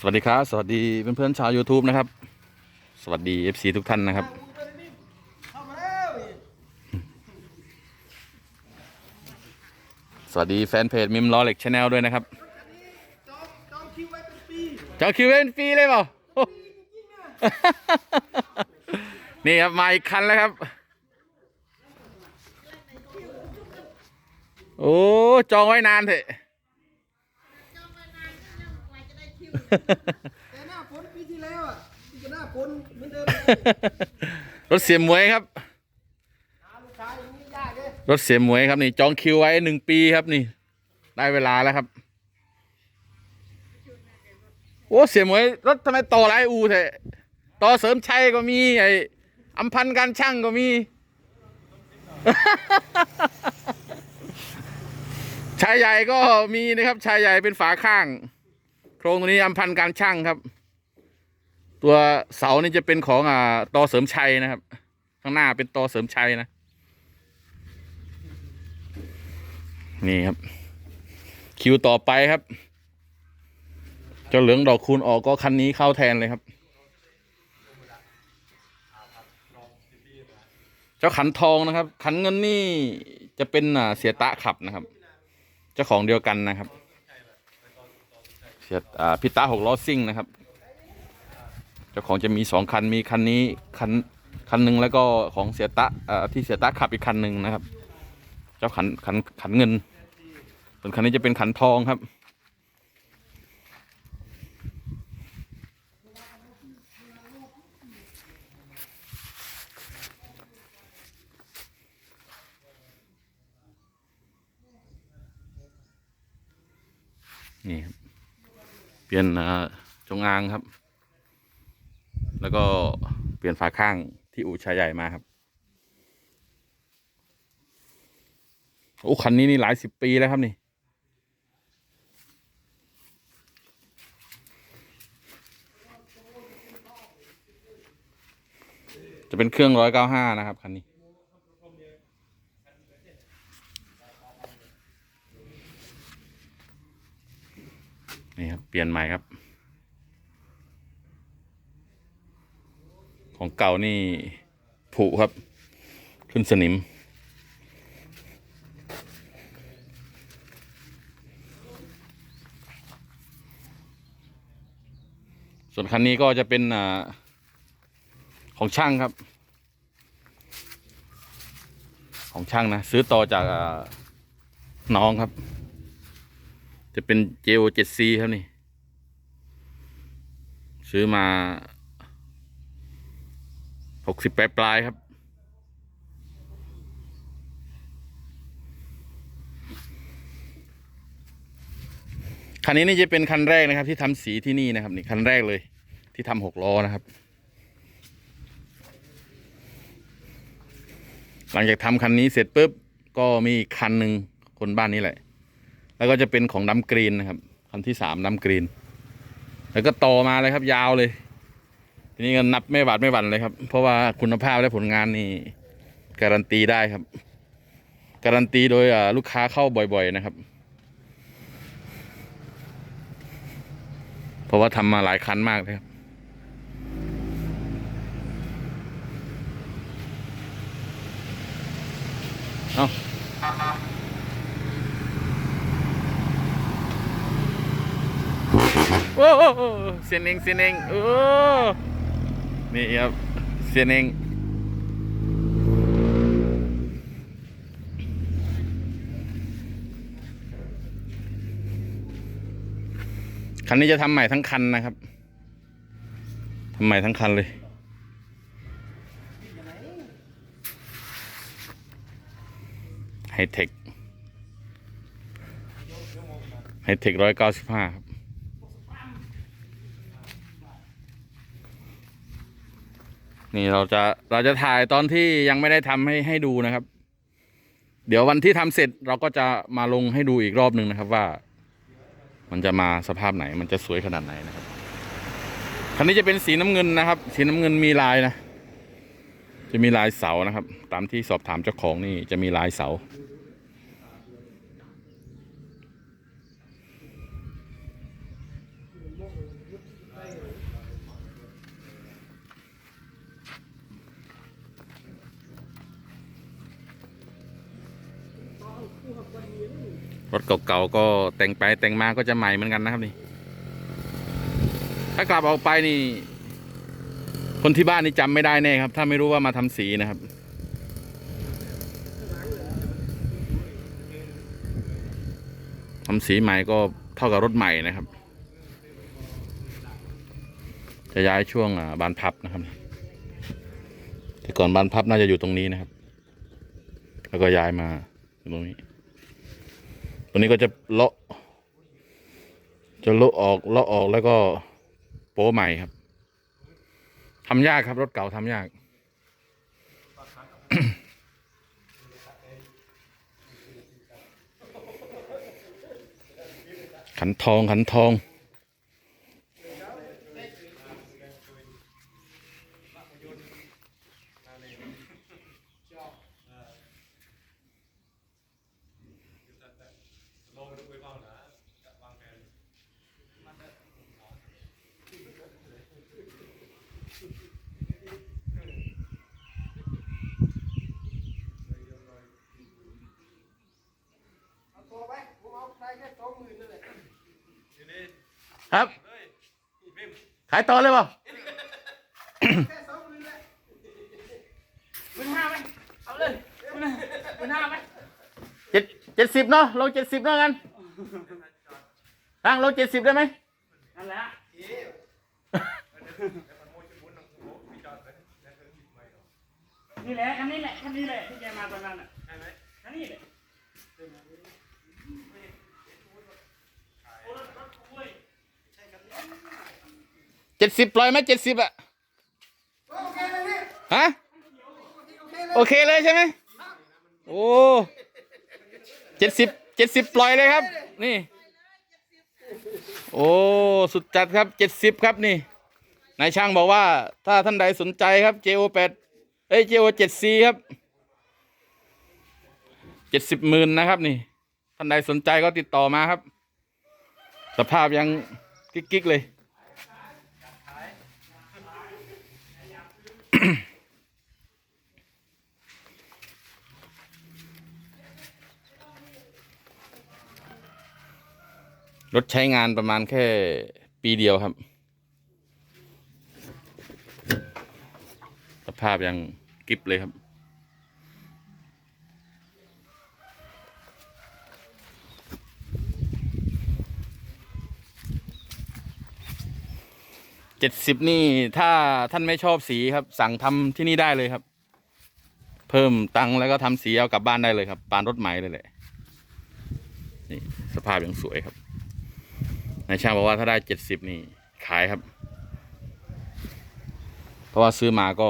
สวัสดีครับ สวัสดีเพื่อนๆชาว YouTube นะครับ สวัสดี FC ทุกท่านนะครับ สวัสดีแฟนเพจมิมล้อเหล็กชาแนลด้วยนะครับจองคิวไว้เป็นปีจ้าคิวเวนฟรีเลยเปล่าโอ้นี่ครับ มาอีกคันแล้วครับ โอ้ จองไว้นานเถอะ แต่หน้าฝนปีที่แล้วอะที่จะหน้าฝนเหมือนเดิมรถเสียหมวยครับ หาลูกค้าอย่างนี้ยากเลยรถเสียหมวยครับนี่จองคิวไว้หนึ่งปีครับนี่ ได้เวลาแล้วครับ โอ้เสียหมวยรถทำไมต่อหลายอูเถอะต่อเสริมชัยก็มีไออัมพันธ์การช่างก็มี ชายใหญ่ก็มีนะครับ ชายใหญ่เป็นฝาข้าง โครงตัวนี้อัมพันธ์การช่างครับ ตัวเสานี่จะเป็นของอ่าต่อเสริมชัยนะครับ ข้างหน้าเป็นต่อเสริมชัยนะ นี่ครับ คิวต่อไปครับเจ้าเหลืองดอกคูณออกก็คันนี้เข้าแทนเลยครับ เจ้าขันทองนะครับ ขันเงินนี่จะเป็นอ่าเสียตะขับนะครับ เจ้าของเดียวกันนะครับ เสียอ่าพิตาหกล้อซิ่งนะครับ เจ้าของจะมีสองคันมีคันนี้คันคันหนึ่งแล้วก็ของเสียตะอ่าที่เสียตะขับอีกคันหนึ่งนะครับ เจ้าขันขันขันเงิน ส่วนคันนี้จะเป็นขันทองครับนี่ครับ เปลี่ยนจงอางครับ แล้วก็เปลี่ยนฝาข้างที่อู่ชายใหญ่มาครับโอ้คันนี้นี่หลายสิบปีแล้วครับนี่จะเป็นเครื่องร้อยเก้าห้านะครับคันนี้ นี่ครับ เปลี่ยนใหม่ครับ ของเก่านี่ผุครับ ขึ้นสนิม ส่วนคันนี้ก็จะเป็นอของช่างครับ ของช่างนะ ซื้อต่อจากน้องครับ จะเป็น JO 7C ครับนี่ ซื้อมาหกสิบปลายปลายครับ คันนี้นี่จะเป็นคันแรกนะครับ ที่ทำสีที่นี่นะครับนี่คันแรกเลยที่ทำหกล้อนะครับ หลังจากทำคันนี้เสร็จปุ๊บก็มีอีกคันหนึ่งคนบ้านนี้แหละ แล้วก็จะเป็นของดำกรีนนะครับ คันที่สามดำกรีน แล้วก็ต่อมาเลยครับ ยาวเลยทีนี้ก็นับไม่หวาดไม่หวั่นเลยครับ เพราะว่าคุณภาพและผลงานนี่การันตีได้ครับ การันตีโดยลูกค้าเข้าบ่อย ๆ นะครับ เพราะว่าทำมาหลายคันมากเลยครับเอา โอ้โเสียนเองเสียนเองโอ้นี่ครับเสียนเองคันนี้จะทำใหม่ทั้งคันนะครับทำใหม่ทั้งคันเลยไฮเทคไฮเทคร้อยเก้าสิบห้าครับ นี่เราจะเราจะถ่ายตอนที่ยังไม่ได้ทำให้ให้ดูนะครับ เดี๋ยววันที่ทำเสร็จเราก็จะมาลงให้ดูอีกรอบหนึ่งนะครับว่า มันจะมาสภาพไหน มันจะสวยขนาดไหนนะครับคันนี้จะเป็นสีน้ำเงินนะครับ สีน้ำเงินมีลายนะ จะมีลายเสานะครับ ตามที่สอบถามเจ้าของนี่จะมีลายเสา รถเก่าๆก็แต่งไปแต่งมาก็จะใหม่เหมือนกันนะครับนี่ ถ้ากลับออกไปนี่ คนที่บ้านนี่จำไม่ได้แน่ครับ ถ้าไม่รู้ว่ามาทำสีนะครับทำสีใหม่ก็เท่ากับรถใหม่นะครับ จะย้ายช่วงบานพับนะครับ แต่ก่อนบานพับน่าจะอยู่ตรงนี้นะครับ แล้วก็ย้ายมาตรงนี้ ตรงนี้ก็จะเลาะ จะเลาะออกเลาะออกแล้วก็โป้ใหม่ครับทำยากครับรถเก่าทำยาก ขันทองขันทอง เอาตัวไปผมเอาได้แค่สองหมื่นนั่นแหละ ครับ ขายต่อเลยเปล่าแค่สองหมื่นแหละหมื่นห้าไหมเอาเลยหมื่นห้าหมื่นห้าไหมเจ็ดเจ็ดสิบเนาะลงเจ็ดสิบเนาะกันตั้งลงเจ็ดสิบได้ไหมนั่นแหละนี่แหละคันนี้แหละคันนี้แหละที่แกมาตอนนั้นอะใช่ไหมคันนี้แหละโอ้รถรถโอ้ย เจ็ดสิบปล่อยไหมเจ็ดสิบอะโอเคเลยนี่ฮะโอเคเลยโอเคเลยใช่ไหมโอ้เจ็ดสิบเจ็ดสิบปล่อยเลยครับ นี่ โอ้สุดจัดครับเจ็ดสิบครับนี่นายช่างบอกว่า ถ้าท่านใดสนใจครับ JO แปดเอ้ย JO เจ็ด C ครับเจ็ดสิบหมื่นนะครับนี่ ท่านใดสนใจก็ติดต่อมาครับ สภาพยังกิ๊กๆเลย รถใช้งานประมาณแค่ปีเดียวครับ สภาพยังกริบเลยครับ เจ็ดสิบนี่ถ้าท่านไม่ชอบสีครับ สั่งทำที่นี่ได้เลยครับ เพิ่มตังค์แล้วก็ทำสีเอากลับบ้านได้เลยครับปานรถใหม่เลยแหละนี่สภาพยังสวยครับนายช่างบอกว่าถ้าได้เจ็ดสิบนี่ขายครับ เพราะว่าซื้อมาก็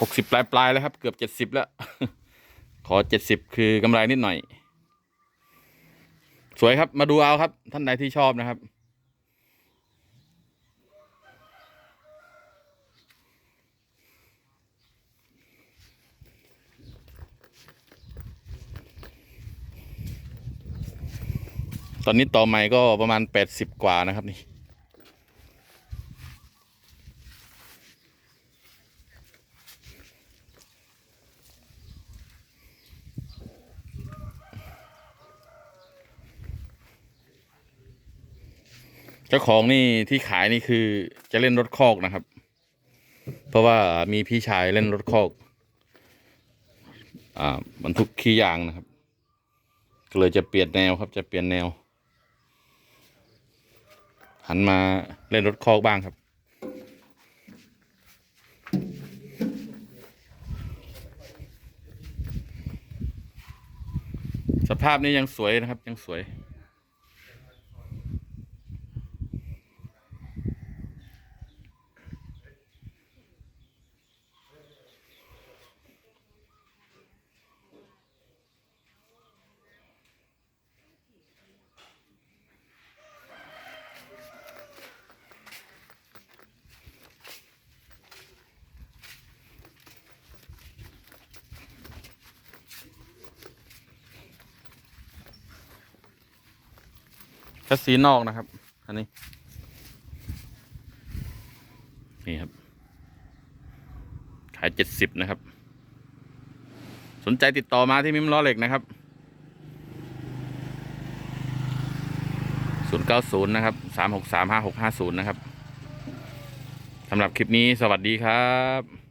หกสิบปลายปลายๆแล้วครับ เกือบเจ็ดสิบแล้ว ขอเจ็ดสิบคือกำไรนิดหน่อย สวยครับมาดูเอาครับ ท่านใดที่ชอบนะครับ ตอนนี้ต่อใหม่ก็ประมาณแปดสิบกว่านะครับนี่เจ้าของนี่ที่ขายนี่คือจะเล่นรถคอกนะครับ เพราะว่ามีพี่ชายเล่นรถคอก อ่าบรรทุกขี้ยางนะครับ ก็เลยจะเปลี่ยนแนวครับจะเปลี่ยนแนว หันมาเล่นรถคอกบ้างครับ สภาพนี้ยังสวยนะครับยังสวย ชัสีนอกนะครับ อันนี้ นี่ครับ ขายเจ็ดสิบนะครับ สนใจติดต่อมาที่มิมล้อเหล็กนะครับศูนย์เก้าศูนย์นะครับสามหกสามห้าหกห้าศูนย์นะครับสำหรับคลิปนี้สวัสดีครับ